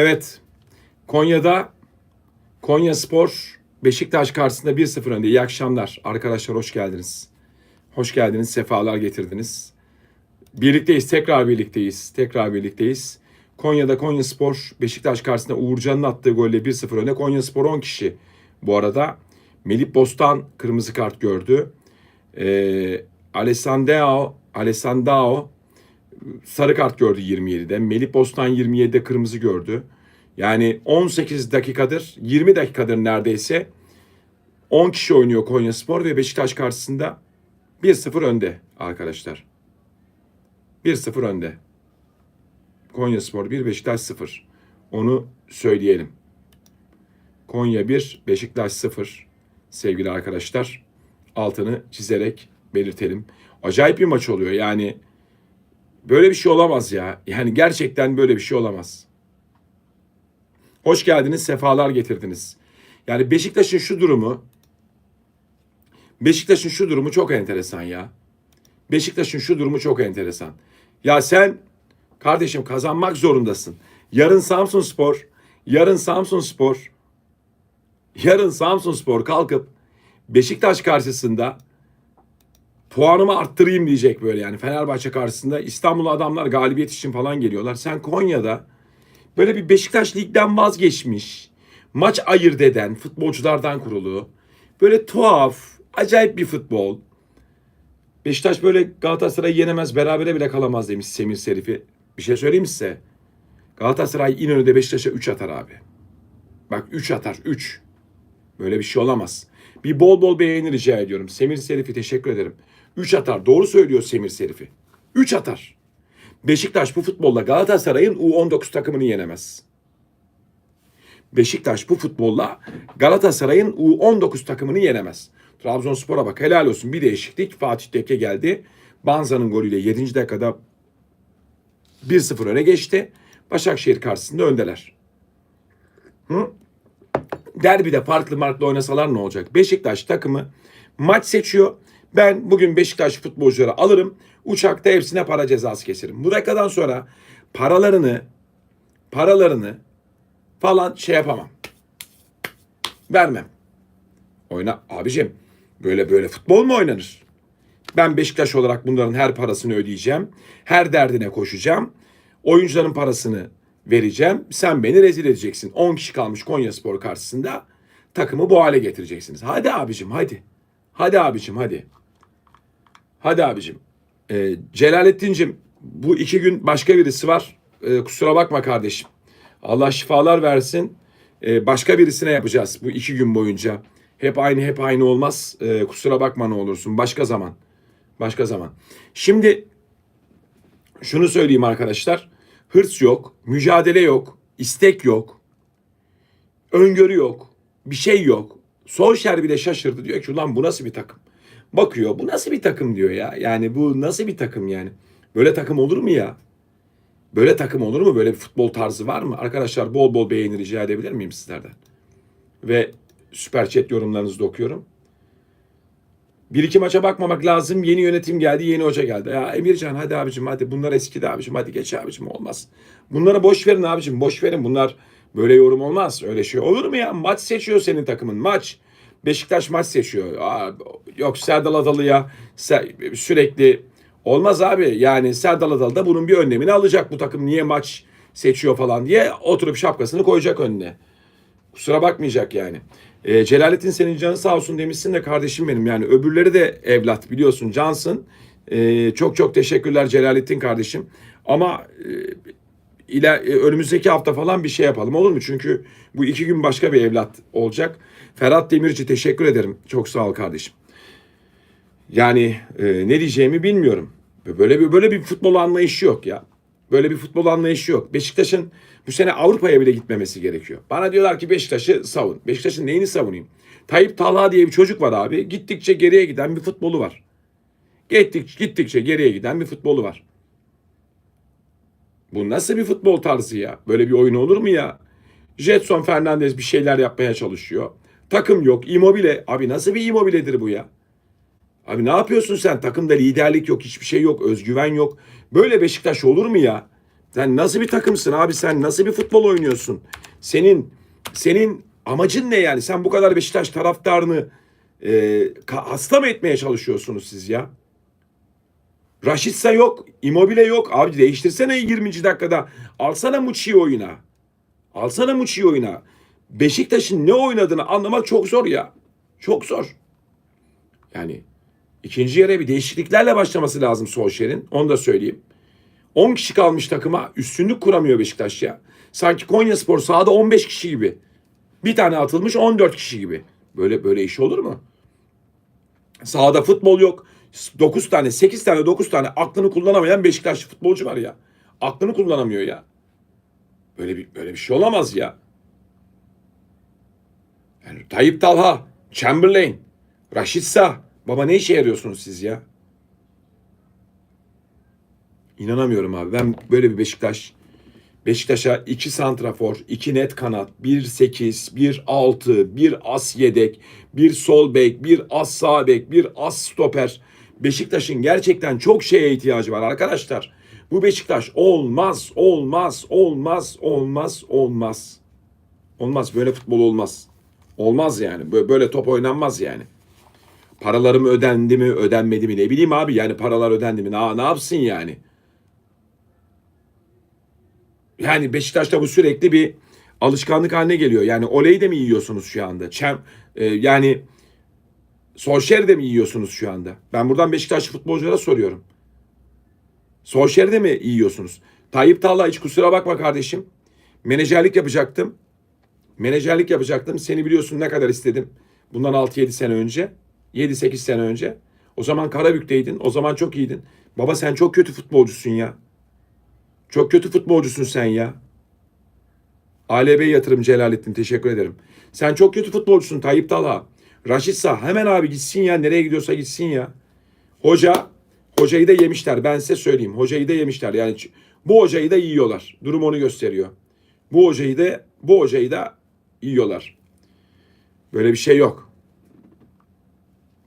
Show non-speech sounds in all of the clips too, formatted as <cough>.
Evet. Konya'da Konya Spor Beşiktaş karşısında 1-0 önde. İyi akşamlar. Arkadaşlar hoş geldiniz. Hoş geldiniz. Sefalar getirdiniz. Birlikteyiz. Tekrar birlikteyiz. Tekrar birlikteyiz. Konya'da Konya Spor Beşiktaş karşısında Uğurcan'ın attığı golle 1-0 önde. Konya Spor 10 kişi. Bu arada Melih Bostan kırmızı kart gördü. Ee, Alessandro, Alessandro sarı kart gördü 27'de. Melih Bostan 27'de kırmızı gördü. Yani 18 dakikadır, 20 dakikadır neredeyse 10 kişi oynuyor Konya Spor ve Beşiktaş karşısında 1-0 önde arkadaşlar. 1-0 önde. Konya Spor 1, Beşiktaş 0. Onu söyleyelim. Konya 1, Beşiktaş 0 sevgili arkadaşlar. Altını çizerek belirtelim. Acayip bir maç oluyor yani. Böyle bir şey olamaz ya. Yani gerçekten böyle bir şey olamaz. Hoş geldiniz, sefalar getirdiniz. Yani Beşiktaş'ın şu durumu Beşiktaş'ın şu durumu çok enteresan ya. Beşiktaş'ın şu durumu çok enteresan. Ya sen kardeşim kazanmak zorundasın. Yarın Samsun Spor, yarın Samsun Spor, yarın Samsun Spor kalkıp Beşiktaş karşısında puanımı arttırayım diyecek böyle yani Fenerbahçe karşısında İstanbul'da adamlar galibiyet için falan geliyorlar. Sen Konya'da böyle bir Beşiktaş ligden vazgeçmiş, maç ayırt eden futbolculardan kurulu, böyle tuhaf, acayip bir futbol. Beşiktaş böyle Galatasaray'ı yenemez, berabere bile kalamaz demiş Semir Serifi. Bir şey söyleyeyim size? Galatasaray İnönü'de Beşiktaş'a 3 atar abi. Bak 3 atar, 3. Böyle bir şey olamaz. Bir bol bol beğeni rica ediyorum. Semir Serifi teşekkür ederim. 3 atar. Doğru söylüyor Semir Serifi. 3 atar. Beşiktaş bu futbolla Galatasaray'ın U19 takımını yenemez. Beşiktaş bu futbolla Galatasaray'ın U19 takımını yenemez. Trabzonspor'a bak helal olsun bir değişiklik. Fatih Tekke geldi. Banza'nın golüyle 7. dakikada 1-0 öne geçti. Başakşehir karşısında öndeler. Hı? Derbide farklı marklı oynasalar ne olacak? Beşiktaş takımı maç seçiyor. Ben bugün Beşiktaş futbolcuları alırım. Uçakta hepsine para cezası keserim. Bu dakikadan sonra paralarını paralarını falan şey yapamam. Vermem. Oyna abicim böyle böyle futbol mu oynanır? Ben Beşiktaş olarak bunların her parasını ödeyeceğim. Her derdine koşacağım. Oyuncuların parasını vereceğim. Sen beni rezil edeceksin. 10 kişi kalmış Konya Spor karşısında. Takımı bu hale getireceksiniz. Hadi abicim hadi. Hadi abicim hadi. Hadi abicim. Ee, Celalettin'cim bu iki gün başka birisi var. Ee, kusura bakma kardeşim. Allah şifalar versin. Ee, başka birisine yapacağız bu iki gün boyunca. Hep aynı hep aynı olmaz. Ee, kusura bakma ne olursun. Başka zaman. Başka zaman. Şimdi şunu söyleyeyim arkadaşlar. Hırs yok, mücadele yok, istek yok, öngörü yok, bir şey yok. Solskjaer bile şaşırdı diyor ki ulan bu nasıl bir takım? Bakıyor bu nasıl bir takım diyor ya. Yani bu nasıl bir takım yani? Böyle takım olur mu ya? Böyle takım olur mu? Böyle bir futbol tarzı var mı? Arkadaşlar bol bol beğeni rica edebilir miyim sizlerden? Ve süper chat yorumlarınızı da okuyorum. Bir iki maça bakmamak lazım. Yeni yönetim geldi, yeni hoca geldi. Ya Emircan hadi abicim hadi bunlar eskidi abicim hadi geç abicim olmaz. Bunlara boş verin abicim boş verin bunlar böyle yorum olmaz. Öyle şey olur mu ya? Maç seçiyor senin takımın maç. Beşiktaş maç seçiyor. Aa, yok Serdal Adalı'ya sürekli olmaz abi. Yani Serdal Adalı da bunun bir önlemini alacak bu takım niye maç seçiyor falan diye oturup şapkasını koyacak önüne. Kusura bakmayacak yani. E, Celalettin senin canı sağ olsun demişsin de kardeşim benim yani öbürleri de evlat biliyorsun cansın. E, çok çok teşekkürler Celalettin kardeşim. Ama e, iler, e, önümüzdeki hafta falan bir şey yapalım olur mu? Çünkü bu iki gün başka bir evlat olacak. Ferhat Demirci teşekkür ederim. Çok sağ ol kardeşim. Yani e, ne diyeceğimi bilmiyorum. Böyle bir böyle bir futbol anlayışı yok ya. Böyle bir futbol anlayışı yok. Beşiktaş'ın bu sene Avrupa'ya bile gitmemesi gerekiyor. Bana diyorlar ki Beşiktaş'ı savun. Beşiktaş'ın neyini savunayım? Tayyip Talha diye bir çocuk var abi. Gittikçe geriye giden bir futbolu var. Gittik, gittikçe geriye giden bir futbolu var. Bu nasıl bir futbol tarzı ya? Böyle bir oyun olur mu ya? Jetson Fernandez bir şeyler yapmaya çalışıyor. Takım yok. Immobile. Abi nasıl bir immobiledir bu ya? Abi ne yapıyorsun sen? Takımda liderlik yok, hiçbir şey yok, özgüven yok. Böyle Beşiktaş olur mu ya? Sen nasıl bir takımsın abi? Sen nasıl bir futbol oynuyorsun? Senin senin amacın ne yani? Sen bu kadar Beşiktaş taraftarını e, hasta mı etmeye çalışıyorsunuz siz ya? Raşitsa yok, Immobile yok. Abi değiştirsene 20. dakikada. Alsana Muçi'yi oyuna. Alsana Muçi'yi oyuna. Beşiktaş'ın ne oynadığını anlamak çok zor ya. Çok zor. Yani ikinci yere bir değişikliklerle başlaması lazım Solskjaer'in. Onu da söyleyeyim. 10 kişi kalmış takıma üstünlük kuramıyor Beşiktaş ya. Sanki Konya Spor sahada 15 kişi gibi. Bir tane atılmış 14 kişi gibi. Böyle böyle iş olur mu? Sahada futbol yok. 9 tane, 8 tane, 9 tane aklını kullanamayan Beşiktaşlı futbolcu var ya. Aklını kullanamıyor ya. Böyle bir böyle bir şey olamaz ya. Yani Tayyip Talha, Chamberlain, Raşit Sağ. Baba ne işe yarıyorsunuz siz ya? İnanamıyorum abi. Ben böyle bir Beşiktaş Beşiktaş'a 2 santrafor, 2 net kanat, 1 8, 1 6, 1 as yedek, 1 sol bek, 1 as sağ bek, 1 as stoper. Beşiktaş'ın gerçekten çok şeye ihtiyacı var arkadaşlar. Bu Beşiktaş olmaz, olmaz, olmaz, olmaz, olmaz. Olmaz böyle futbol olmaz. Olmaz yani. Böyle, top oynanmaz yani. Paralarım ödendi mi, ödenmedi mi ne bileyim abi yani paralar ödendi mi ne, ne yapsın yani? Yani Beşiktaş'ta bu sürekli bir alışkanlık haline geliyor. Yani Ole'yi de mi yiyorsunuz şu anda? Çem, e, yani Solskjaer'i de mi yiyorsunuz şu anda? Ben buradan Beşiktaşlı futbolculara soruyorum. Solskjaer'i de mi yiyorsunuz? Tayyip Talha hiç kusura bakma kardeşim. Menajerlik yapacaktım. Menajerlik yapacaktım. Seni biliyorsun ne kadar istedim. Bundan 6-7 sene önce. 7-8 sene önce. O zaman Karabük'teydin. O zaman çok iyiydin. Baba sen çok kötü futbolcusun ya. Çok kötü futbolcusun sen ya. ALB yatırım Celalettin teşekkür ederim. Sen çok kötü futbolcusun Tayyip Talha. Raşit Sağ hemen abi gitsin ya nereye gidiyorsa gitsin ya. Hoca hocayı da yemişler ben size söyleyeyim. Hocayı da yemişler yani bu hocayı da yiyorlar. Durum onu gösteriyor. Bu hocayı da bu hocayı da yiyorlar. Böyle bir şey yok.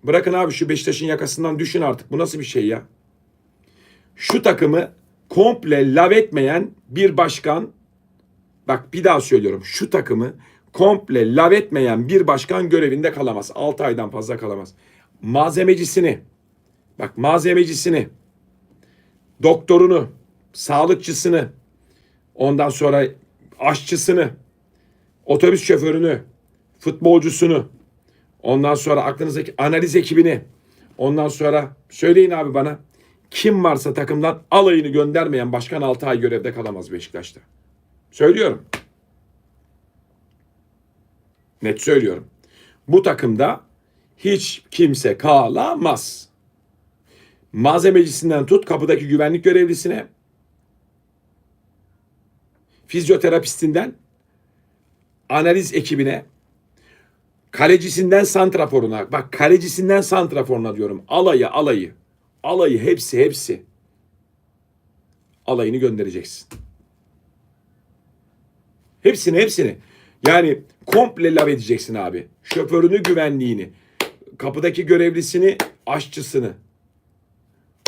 Bırakın abi şu Beşiktaş'ın yakasından düşün artık. Bu nasıl bir şey ya? Şu takımı komple lav etmeyen bir başkan bak bir daha söylüyorum şu takımı komple lav etmeyen bir başkan görevinde kalamaz. 6 aydan fazla kalamaz. Malzemecisini bak malzemecisini doktorunu sağlıkçısını ondan sonra aşçısını otobüs şoförünü futbolcusunu ondan sonra aklınızdaki analiz ekibini ondan sonra söyleyin abi bana kim varsa takımdan alayını göndermeyen başkan 6 ay görevde kalamaz Beşiktaş'ta. Söylüyorum. Net söylüyorum. Bu takımda hiç kimse kalamaz. Malzemecisinden tut kapıdaki güvenlik görevlisine, fizyoterapistinden analiz ekibine, kalecisinden santraforuna, bak kalecisinden santraforuna diyorum. Alayı alayı. Alayı hepsi hepsi. Alayını göndereceksin. Hepsini hepsini. Yani komple lav edeceksin abi. Şoförünü güvenliğini. Kapıdaki görevlisini, aşçısını.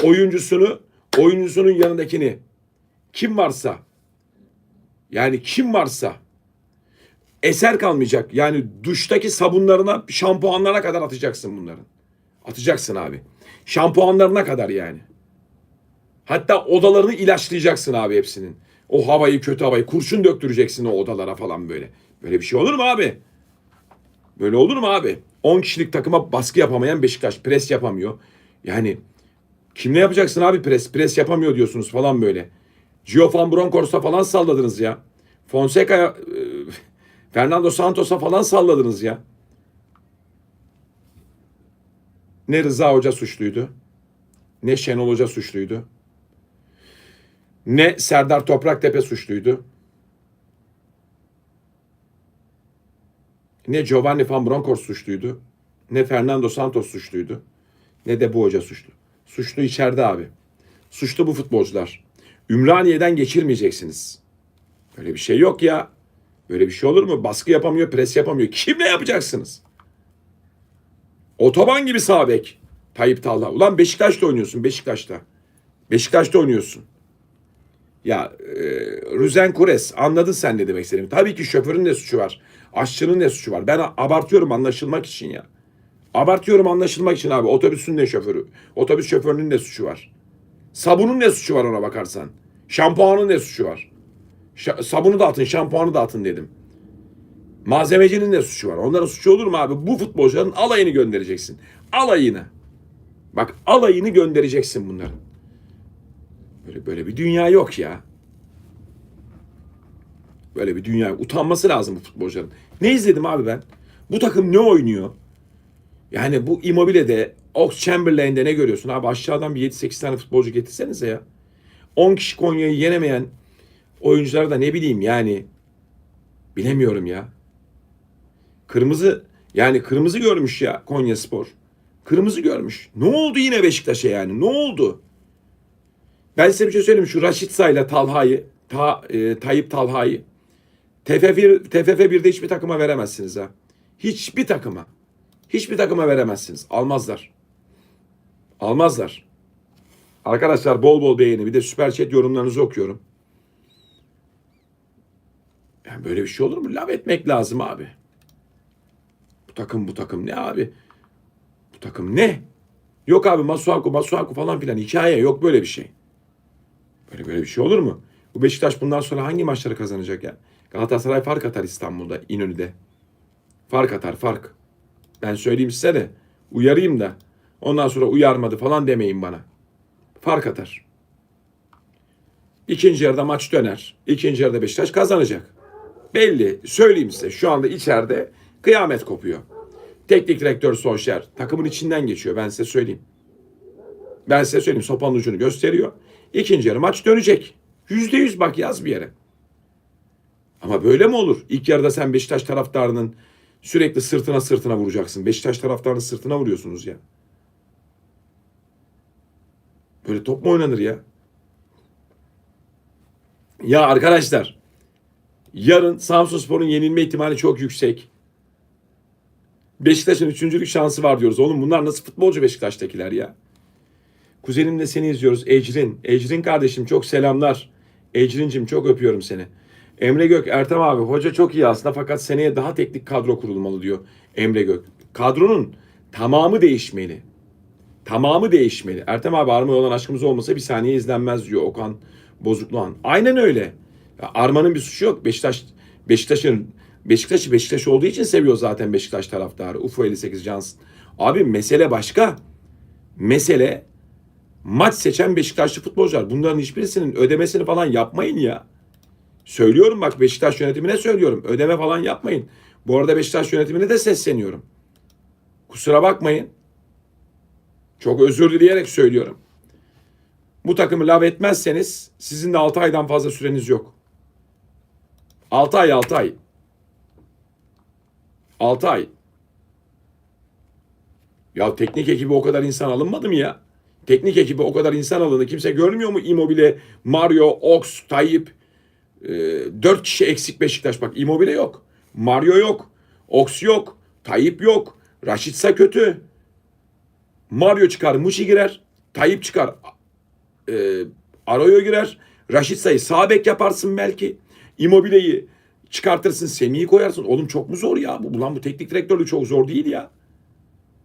Oyuncusunu, oyuncusunun yanındakini. Kim varsa. Yani kim varsa. Eser kalmayacak. Yani duştaki sabunlarına, şampuanlarına kadar atacaksın bunların. Atacaksın abi. Şampuanlarına kadar yani. Hatta odalarını ilaçlayacaksın abi hepsinin. O havayı kötü havayı kurşun döktüreceksin o odalara falan böyle. Böyle bir şey olur mu abi? Böyle olur mu abi? 10 kişilik takıma baskı yapamayan Beşiktaş pres yapamıyor. Yani kimle yapacaksın abi pres? Pres yapamıyor diyorsunuz falan böyle. Gio Van Bronckhorst'a falan salladınız ya. Fonseca'ya, e, <laughs> Fernando Santos'a falan salladınız ya. Ne Rıza Hoca suçluydu. Ne Şenol Hoca suçluydu. Ne Serdar Topraktepe suçluydu. Ne Giovanni Van Bronckhorst suçluydu. Ne Fernando Santos suçluydu. Ne de bu hoca suçlu. Suçlu içeride abi. Suçlu bu futbolcular. Ümraniye'den geçirmeyeceksiniz. Böyle bir şey yok ya. Böyle bir şey olur mu? Baskı yapamıyor, pres yapamıyor. Kimle yapacaksınız? Otoban gibi sağ bek. Tayyip Talha. Ulan Beşiktaş'ta oynuyorsun Beşiktaş'ta. Beşiktaş'ta oynuyorsun. Ya e, Rüzen Kures anladın sen ne demek istediğimi. Tabii ki şoförün de suçu var. Aşçının ne suçu var. Ben abartıyorum anlaşılmak için ya. Abartıyorum anlaşılmak için abi. Otobüsün de şoförü. Otobüs şoförünün de suçu var. Sabunun ne suçu var ona bakarsan. Şampuanın ne suçu var. Şa- sabunu da atın, şampuanı da atın dedim. Malzemecinin ne suçu var? Onların suçu olur mu abi? Bu futbolcuların alayını göndereceksin. Alayını. Bak alayını göndereceksin bunların. Böyle böyle bir dünya yok ya. Böyle bir dünya. Utanması lazım bu futbolcuların. Ne izledim abi ben? Bu takım ne oynuyor? Yani bu Immobile'de, Ox Chamberlain'de ne görüyorsun abi? Aşağıdan bir 7-8 tane futbolcu getirsenize ya. 10 kişi Konya'yı yenemeyen oyuncular da ne bileyim yani bilemiyorum ya. Kırmızı yani kırmızı görmüş ya Konya Spor. Kırmızı görmüş. Ne oldu yine Beşiktaş'a yani? Ne oldu? Ben size bir şey söyleyeyim. Şu Raşitsa ile Talha'yı, Ta, e, Tayyip Talha'yı TFF, TFF 1'de hiçbir takıma veremezsiniz ha. Hiçbir takıma. Hiçbir takıma veremezsiniz. Almazlar. Almazlar. Arkadaşlar bol bol beğeni. Bir de süper chat yorumlarınızı okuyorum. Yani böyle bir şey olur mu? Laf etmek lazım abi. Bu takım bu takım ne abi? Bu takım ne? Yok abi Masuaku Masuaku falan filan hikaye yok böyle bir şey. Böyle böyle bir şey olur mu? Bu Beşiktaş bundan sonra hangi maçları kazanacak ya? Galatasaray fark atar İstanbul'da, İnönü'de. Fark atar fark. Ben söyleyeyim size de uyarayım da ondan sonra uyarmadı falan demeyin bana. Fark atar. İkinci yarıda maç döner. İkinci yarıda Beşiktaş kazanacak. Belli. Söyleyeyim size şu anda içeride kıyamet kopuyor. Teknik direktör Solskjaer takımın içinden geçiyor ben size söyleyeyim. Ben size söyleyeyim sopanın ucunu gösteriyor. İkinci yarı maç dönecek. Yüzde yüz bak yaz bir yere. Ama böyle mi olur? İlk yarıda sen Beşiktaş taraftarının sürekli sırtına sırtına vuracaksın. Beşiktaş taraftarının sırtına vuruyorsunuz ya. Böyle top mu oynanır ya? Ya arkadaşlar yarın Samsunspor'un yenilme ihtimali çok yüksek. Beşiktaş'ın üçüncülük şansı var diyoruz. Oğlum bunlar nasıl futbolcu Beşiktaş'takiler ya? Kuzenimle seni izliyoruz. Ecrin. Ecrin kardeşim çok selamlar. Ecrin'cim çok öpüyorum seni. Emre Gök, Ertem abi hoca çok iyi aslında fakat seneye daha teknik kadro kurulmalı diyor Emre Gök. Kadronun tamamı değişmeli. Tamamı değişmeli. Ertem abi Arma'ya olan aşkımız olmasa bir saniye izlenmez diyor Okan Bozukluğan. Aynen öyle. Arma'nın bir suçu yok. Beşiktaş Beşiktaş'ın Beşiktaş'ı Beşiktaş olduğu için seviyor zaten Beşiktaş taraftarı. UFO 58 Cansın. Abi mesele başka. Mesele maç seçen Beşiktaşlı futbolcular. Bunların hiçbirisinin ödemesini falan yapmayın ya. Söylüyorum bak Beşiktaş yönetimine söylüyorum. Ödeme falan yapmayın. Bu arada Beşiktaş yönetimine de sesleniyorum. Kusura bakmayın. Çok özür dileyerek söylüyorum. Bu takımı lav etmezseniz sizin de 6 aydan fazla süreniz yok. 6 ay 6 ay. 6 ay. Ya teknik ekibi o kadar insan alınmadı mı ya? Teknik ekibi o kadar insan alındı. Kimse görmüyor mu Immobile, Mario, Ox, Tayyip? Ee, 4 kişi eksik Beşiktaş. Bak Immobile yok. Mario yok. Ox yok. Tayyip yok. Raşitsa kötü. Mario çıkar, Muçi girer. Tayyip çıkar. E, Arroyo girer. Raşitsa'yı sağ bek yaparsın belki. Immobile'yi çıkartırsın, Semih'i koyarsın. Oğlum çok mu zor ya? Bu, ulan bu teknik direktörlük çok zor değil ya.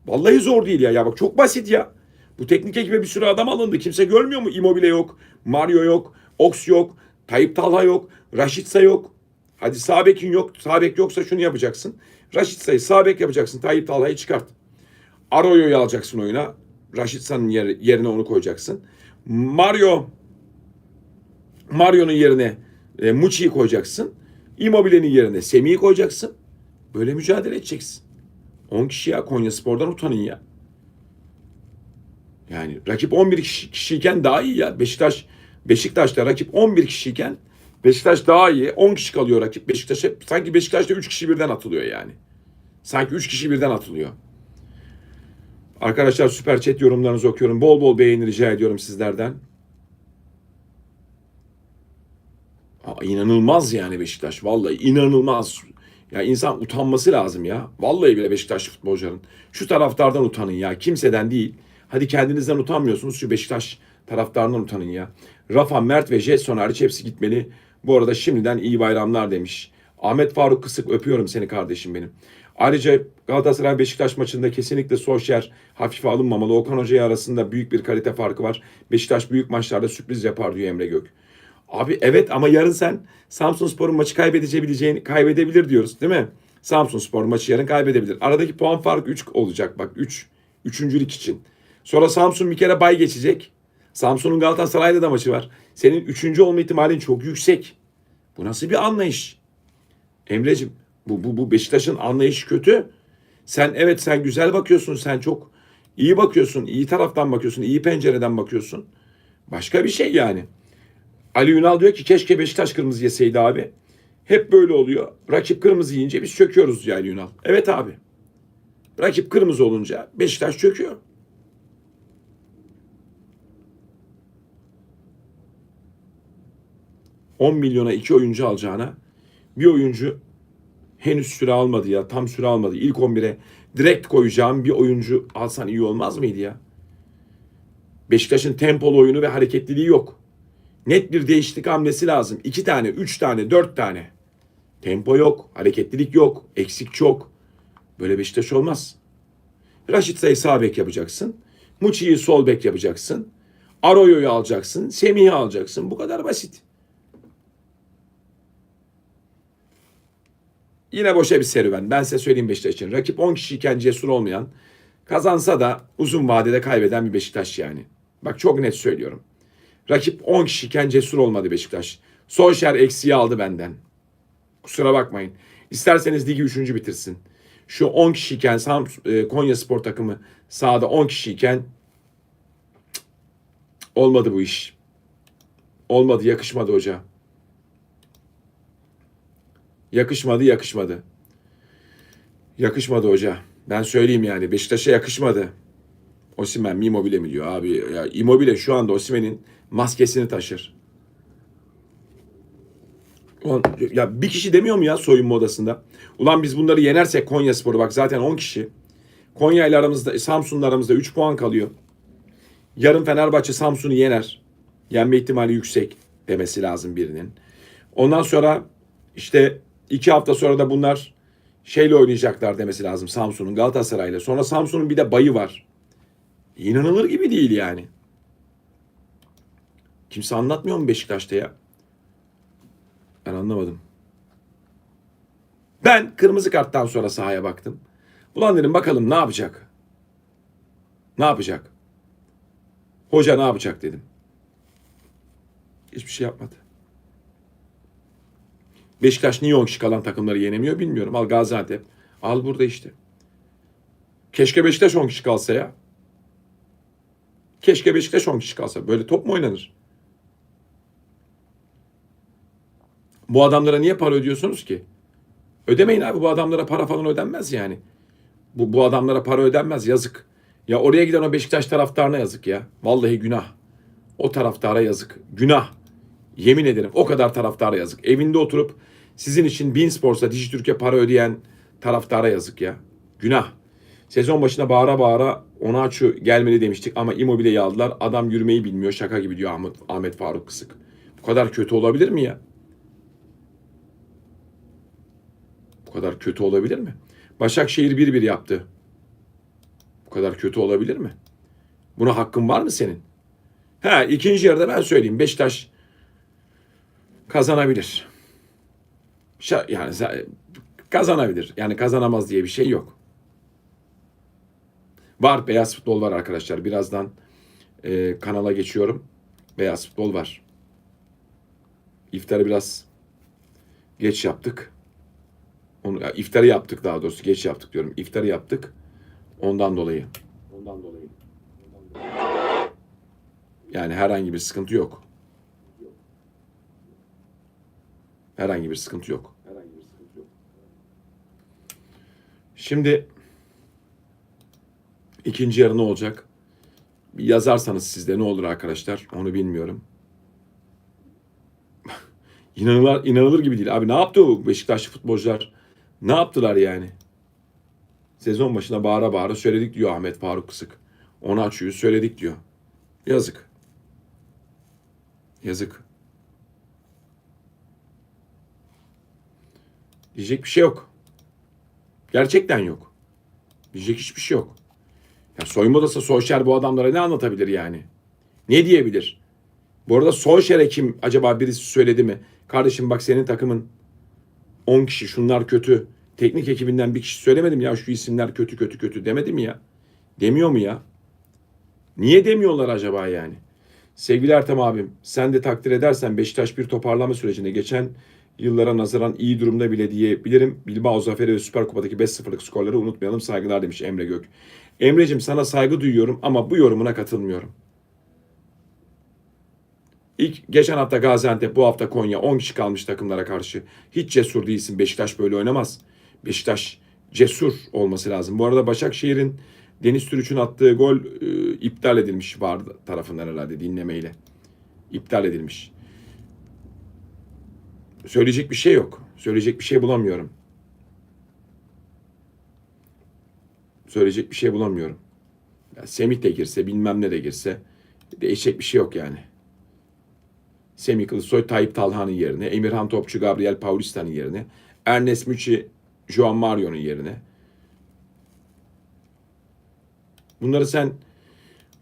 Vallahi zor değil ya. Ya bak çok basit ya. Bu teknik ekibe bir sürü adam alındı. Kimse görmüyor mu? Immobile yok. Mario yok. Ox yok. Tayyip Talha yok. Raşitsa yok. Hadi sağ bekin yok. Sağ bek yoksa şunu yapacaksın. Raşitsa'yı sağ bek yapacaksın. Tayyip Talha'yı çıkart. Arroyo'yu alacaksın oyuna. Raşitsa'nın yer, yerine onu koyacaksın. Mario Mario'nun yerine e, Muçi'yi koyacaksın. Immobile'nin yerine Semih'i koyacaksın. Böyle mücadele edeceksin. 10 kişi ya Konya Spor'dan utanın ya. Yani rakip 11 kişi, kişiyken daha iyi ya. Beşiktaş Beşiktaş'ta rakip 11 kişiyken Beşiktaş daha iyi. 10 kişi kalıyor rakip. Beşiktaş'a sanki Beşiktaş'ta 3 kişi birden atılıyor yani. Sanki 3 kişi birden atılıyor. Arkadaşlar süper chat yorumlarınızı okuyorum. Bol bol beğeni rica ediyorum sizlerden. Aa, inanılmaz yani Beşiktaş. Vallahi inanılmaz. Ya insan utanması lazım ya. Vallahi bile Beşiktaş futbolcuların. Şu taraftardan utanın ya. Kimseden değil. Hadi kendinizden utanmıyorsunuz. Şu Beşiktaş Taraftarından utanın ya. Rafa, Mert ve Jetson hariç hepsi gitmeli. Bu arada şimdiden iyi bayramlar demiş. Ahmet Faruk Kısık öpüyorum seni kardeşim benim. Ayrıca Galatasaray Beşiktaş maçında kesinlikle Solskjaer hafife alınmamalı. Okan Hoca arasında büyük bir kalite farkı var. Beşiktaş büyük maçlarda sürpriz yapar diyor Emre Gök. Abi evet ama yarın sen Samsun Spor'un maçı kaybedebileceğini kaybedebilir diyoruz değil mi? Samsun Spor maçı yarın kaybedebilir. Aradaki puan farkı 3 olacak bak 3. Üçüncülük için. Sonra Samsun bir kere bay geçecek. Samsun'un Galatasaray'da da maçı var. Senin üçüncü olma ihtimalin çok yüksek. Bu nasıl bir anlayış? Emre'cim bu, bu, bu Beşiktaş'ın anlayışı kötü. Sen evet sen güzel bakıyorsun. Sen çok iyi bakıyorsun. iyi taraftan bakıyorsun. iyi pencereden bakıyorsun. Başka bir şey yani. Ali Ünal diyor ki keşke Beşiktaş kırmızı yeseydi abi. Hep böyle oluyor. Rakip kırmızı yiyince biz çöküyoruz diyor Ali Ünal. Evet abi. Rakip kırmızı olunca Beşiktaş çöküyor. ...10 milyona iki oyuncu alacağına... ...bir oyuncu henüz süre almadı ya. Tam süre almadı. İlk 11'e direkt koyacağım bir oyuncu alsan iyi olmaz mıydı ya? Beşiktaş'ın tempolu oyunu ve hareketliliği yok. Net bir değişiklik hamlesi lazım. İki tane, üç tane, dört tane. Tempo yok, hareketlilik yok, eksik çok. Böyle Beşiktaş olmaz. Raşit Say'ı sağ bek yapacaksın. Muçi'yi sol bek yapacaksın. Aroyo'yu alacaksın. Semih'i alacaksın. Bu kadar basit. Yine boşa bir serüven. Ben size söyleyeyim Beşiktaş için. Rakip 10 kişiyken cesur olmayan, kazansa da uzun vadede kaybeden bir Beşiktaş yani. Bak çok net söylüyorum. Rakip 10 kişiyken cesur olmadı Beşiktaş. Solskjaer eksiği aldı benden. Kusura bakmayın. İsterseniz ligi 3. bitirsin. Şu 10 kişiyken Sam, e, Konya Spor takımı sahada 10 kişiyken olmadı bu iş. Olmadı, yakışmadı hoca. Yakışmadı, yakışmadı. Yakışmadı hoca. Ben söyleyeyim yani Beşiktaş'a yakışmadı. Osimen mi Immobile mi diyor abi. Ya Immobile şu anda Osimen'in maskesini taşır. Ulan, ya bir kişi demiyor mu ya soyunma odasında? Ulan biz bunları yenersek Konya Sporu bak zaten 10 kişi. Konya ile aramızda Samsun'la aramızda 3 puan kalıyor. Yarın Fenerbahçe Samsun'u yener. Yenme ihtimali yüksek demesi lazım birinin. Ondan sonra işte iki hafta sonra da bunlar şeyle oynayacaklar demesi lazım Samsun'un Galatasaray'la. Sonra Samsun'un bir de bayı var. İnanılır gibi değil yani. Kimse anlatmıyor mu Beşiktaş'ta ya? Ben anlamadım. Ben kırmızı karttan sonra sahaya baktım. Ulan dedim bakalım ne yapacak? Ne yapacak? Hoca ne yapacak dedim. Hiçbir şey yapmadı. Beşiktaş niye 10 kişi kalan takımları yenemiyor bilmiyorum. Al Gaziantep. Al burada işte. Keşke Beşiktaş 10 kişi kalsa ya. Keşke Beşiktaş 10 kişi kalsa. Böyle top mu oynanır? Bu adamlara niye para ödüyorsunuz ki? Ödemeyin abi bu adamlara para falan ödenmez yani. Bu, bu adamlara para ödenmez yazık. Ya oraya giden o Beşiktaş taraftarına yazık ya. Vallahi günah. O taraftara yazık. Günah. Yemin ederim o kadar taraftara yazık. Evinde oturup sizin için Bin Sports'a Dijitürk'e para ödeyen taraftara yazık ya. Günah. Sezon başında bağıra bağıra Onaçu gelmeli demiştik ama Immobile'yi aldılar. Adam yürümeyi bilmiyor. Şaka gibi diyor Ahmet, Ahmet Faruk Kısık. Bu kadar kötü olabilir mi ya? Bu kadar kötü olabilir mi? Başakşehir 1-1 yaptı. Bu kadar kötü olabilir mi? Buna hakkın var mı senin? Ha ikinci yarıda ben söyleyeyim. Beşiktaş kazanabilir. Yani za- kazanabilir. Yani kazanamaz diye bir şey yok. Var beyaz futbol var arkadaşlar. Birazdan e, kanala geçiyorum. Beyaz futbol var. İftarı biraz geç yaptık. Onu, ya, iftarı yaptık daha doğrusu. Geç yaptık diyorum. İftarı yaptık. Ondan dolayı. Ondan dolayı. Yani herhangi bir sıkıntı yok. Herhangi bir sıkıntı yok. Herhangi bir sıkıntı yok. Şimdi ikinci yarı ne olacak? Bir yazarsanız sizde ne olur arkadaşlar onu bilmiyorum. <laughs> İnanılır, inanılır gibi değil. Abi ne yaptı o Beşiktaşlı futbolcular? Ne yaptılar yani? Sezon başına bağıra bağıra söyledik diyor Ahmet Faruk Kısık. Onu açıyor söyledik diyor. Yazık. Yazık. Diyecek bir şey yok. Gerçekten yok. Diyecek hiçbir şey yok. Ya soyunma odası Solskjaer bu adamlara ne anlatabilir yani? Ne diyebilir? Bu arada Solskjaer'e kim acaba birisi söyledi mi? Kardeşim bak senin takımın 10 kişi şunlar kötü. Teknik ekibinden bir kişi söylemedim ya şu isimler kötü kötü kötü demedi mi ya? Demiyor mu ya? Niye demiyorlar acaba yani? Sevgili Ertem abim, sen de takdir edersen Beşiktaş bir toparlama sürecinde geçen yıllara nazaran iyi durumda bile diyebilirim. Bilbao zaferi ve Süper Kupa'daki 5-0'lık skorları unutmayalım. Saygılar demiş Emre Gök. Emre'cim sana saygı duyuyorum ama bu yorumuna katılmıyorum. İlk geçen hafta Gaziantep, bu hafta Konya 10 kişi kalmış takımlara karşı. Hiç cesur değilsin. Beşiktaş böyle oynamaz. Beşiktaş cesur olması lazım. Bu arada Başakşehir'in Deniz Türüç'ün attığı gol e, iptal edilmiş var tarafından herhalde dinlemeyle. İptal edilmiş. Söyleyecek bir şey yok. Söyleyecek bir şey bulamıyorum. Söyleyecek bir şey bulamıyorum. Ya Semih de girse, bilmem ne de girse değişecek bir şey yok yani. Semih Kılıçsoy, Tayyip Talhan'ın yerine, Emirhan Topçu, Gabriel Paulista'nın yerine, Ernest Müçi, Juan Mario'nun yerine. Bunları sen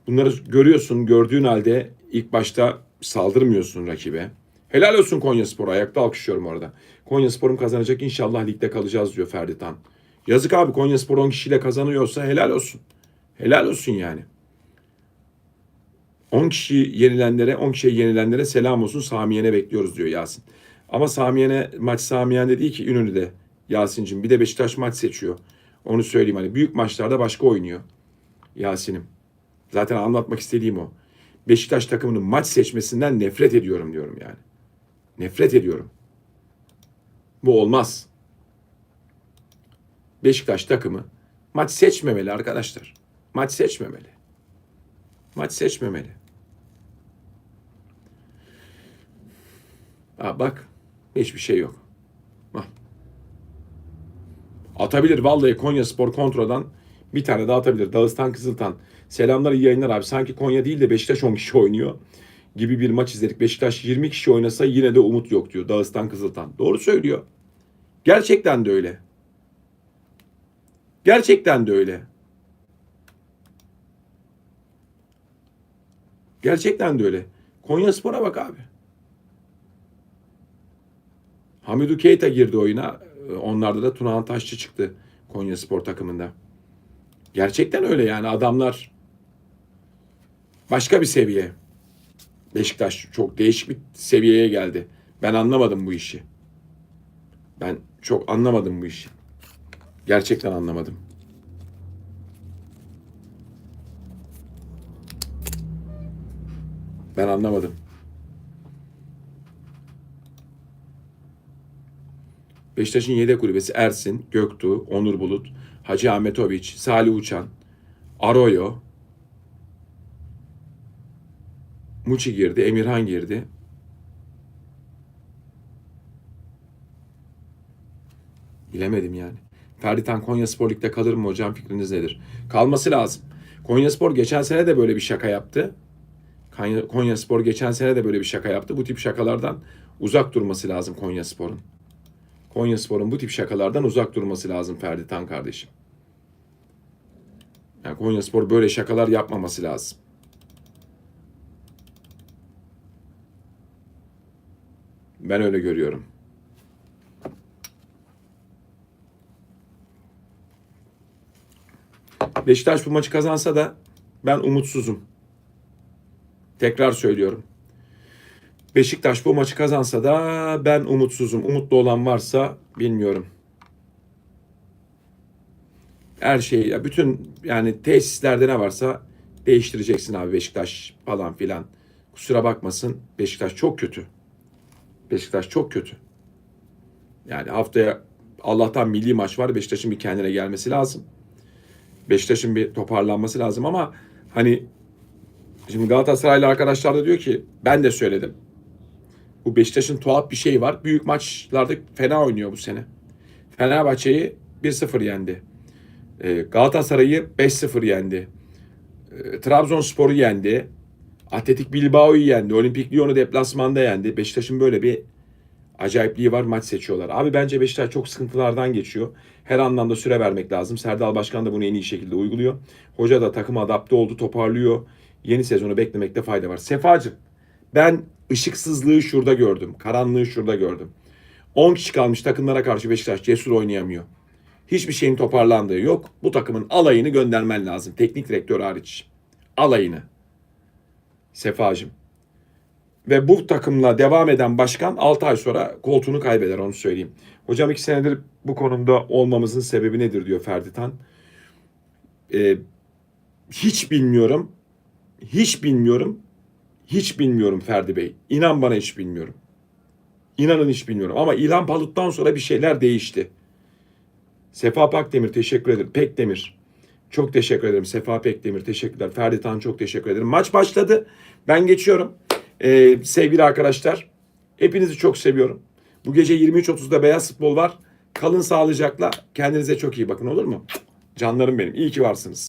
bunları görüyorsun, gördüğün halde ilk başta saldırmıyorsun rakibe. Helal olsun Konyaspor. Ayakta alkışlıyorum orada. Konyaspor'um kazanacak. İnşallah ligde kalacağız diyor Ferdi Tan. Yazık abi Konyaspor 10 kişiyle kazanıyorsa helal olsun. Helal olsun yani. 10 kişi yenilenlere, 10 kişiye yenilenlere selam olsun. Samiyen'e bekliyoruz diyor Yasin. Ama Samiyen'e maç Samiyen'de değil ki İnönü'de Yasin'cim. Bir de Beşiktaş maç seçiyor. Onu söyleyeyim hani büyük maçlarda başka oynuyor Yasin'im. Zaten anlatmak istediğim o. Beşiktaş takımının maç seçmesinden nefret ediyorum diyorum yani. Nefret ediyorum. Bu olmaz. Beşiktaş takımı maç seçmemeli arkadaşlar. Maç seçmemeli. Maç seçmemeli. Ha bak hiçbir şey yok. Bak. Atabilir vallahi Konya Spor kontradan bir tane daha atabilir. Dağıstan Kızıltan. Selamlar iyi yayınlar abi. Sanki Konya değil de Beşiktaş 10 kişi oynuyor gibi bir maç izledik. Beşiktaş 20 kişi oynasa yine de umut yok diyor Dağıstan Kızıltan. Doğru söylüyor. Gerçekten de öyle. Gerçekten de öyle. Gerçekten de öyle. Konya Spor'a bak abi. Hamidou Keita girdi oyuna. Onlarda da Tunahan Taşçı çıktı Konya Spor takımında. Gerçekten öyle yani adamlar başka bir seviye. Beşiktaş çok değişik bir seviyeye geldi. Ben anlamadım bu işi. Ben çok anlamadım bu işi. Gerçekten anlamadım. Ben anlamadım. Beşiktaş'ın yedek kulübesi Ersin, Göktuğ, Onur Bulut, Hacı Ahmetoviç, Salih Uçan, Arroyo, Muçi girdi, Emirhan girdi. Bilemedim yani. Ferditan Konya Spor Lig'de kalır mı hocam fikriniz nedir? Kalması lazım. Konya Spor geçen sene de böyle bir şaka yaptı. Konya Spor geçen sene de böyle bir şaka yaptı. Bu tip şakalardan uzak durması lazım Konya Spor'un. Konya Spor'un bu tip şakalardan uzak durması lazım Ferdi Tan kardeşim. Yani Konya Spor böyle şakalar yapmaması lazım. Ben öyle görüyorum. Beşiktaş bu maçı kazansa da ben umutsuzum. Tekrar söylüyorum. Beşiktaş bu maçı kazansa da ben umutsuzum. Umutlu olan varsa bilmiyorum. Her şeyi, bütün yani tesislerde ne varsa değiştireceksin abi Beşiktaş falan filan. Kusura bakmasın Beşiktaş çok kötü. Beşiktaş çok kötü. Yani haftaya Allah'tan milli maç var. Beşiktaş'ın bir kendine gelmesi lazım. Beşiktaş'ın bir toparlanması lazım ama hani şimdi Galatasaraylı arkadaşlar da diyor ki ben de söyledim. Bu Beşiktaş'ın tuhaf bir şey var. Büyük maçlarda fena oynuyor bu sene. Fenerbahçe'yi 1-0 yendi. Ee, Galatasaray'ı 5-0 yendi. Ee, Trabzonspor'u yendi. Atletik Bilbao'yu yendi. Olimpik Lyon'u deplasmanda yendi. Beşiktaş'ın böyle bir acayipliği var. Maç seçiyorlar. Abi bence Beşiktaş çok sıkıntılardan geçiyor. Her anlamda süre vermek lazım. Serdal Başkan da bunu en iyi şekilde uyguluyor. Hoca da takıma adapte oldu, toparlıyor. Yeni sezonu beklemekte fayda var. Sefacığım ben ışıksızlığı şurada gördüm. Karanlığı şurada gördüm. 10 kişi kalmış takımlara karşı Beşiktaş cesur oynayamıyor. Hiçbir şeyin toparlandığı yok. Bu takımın alayını göndermen lazım. Teknik direktör hariç. Alayını. Sefacığım. Ve bu takımla devam eden başkan 6 ay sonra koltuğunu kaybeder onu söyleyeyim. Hocam 2 senedir bu konumda olmamızın sebebi nedir diyor Ferdi Tan. Ee, hiç bilmiyorum. Hiç bilmiyorum. Hiç bilmiyorum Ferdi Bey. İnan bana hiç bilmiyorum. İnanın hiç bilmiyorum. Ama İlhan Palut'tan sonra bir şeyler değişti. Sefa Pakdemir teşekkür ederim. Pekdemir. Çok teşekkür ederim. Sefa Pekdemir teşekkürler. Ferdi Tan çok teşekkür ederim. Maç başladı. Ben geçiyorum. Ee, sevgili arkadaşlar. Hepinizi çok seviyorum. Bu gece 23.30'da Beyaz Futbol var. Kalın sağlıcakla. Kendinize çok iyi bakın olur mu? Canlarım benim. İyi ki varsınız.